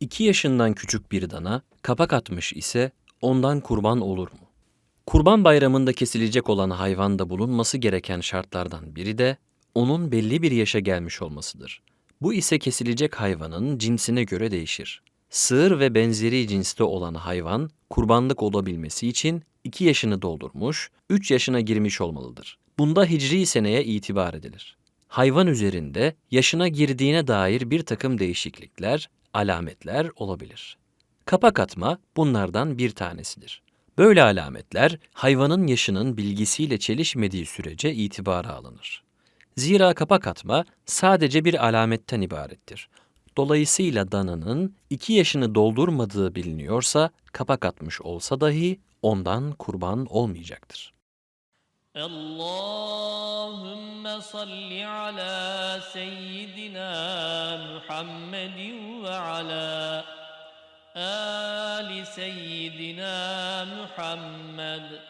2 yaşından küçük bir dana kapak atmış ise ondan kurban olur mu? Kurban bayramında kesilecek olan hayvanda bulunması gereken şartlardan biri de onun belli bir yaşa gelmiş olmasıdır. Bu ise kesilecek hayvanın cinsine göre değişir. Sığır ve benzeri cinste olan hayvan kurbanlık olabilmesi için 2 yaşını doldurmuş, 3 yaşına girmiş olmalıdır. Bunda hicri seneye itibar edilir. Hayvan üzerinde yaşına girdiğine dair bir takım değişiklikler, alametler olabilir. Kapak atma bunlardan bir tanesidir. Böyle alametler hayvanın yaşının bilgisiyle çelişmediği sürece itibara alınır. Zira kapak atma sadece bir alametten ibarettir. Dolayısıyla dananın 2 yaşını doldurmadığı biliniyorsa kapak atmış olsa dahi ondan kurban olmayacaktır. Allahümme salli ala seyyidina Muhammedin وعلى آل سيدنا محمد.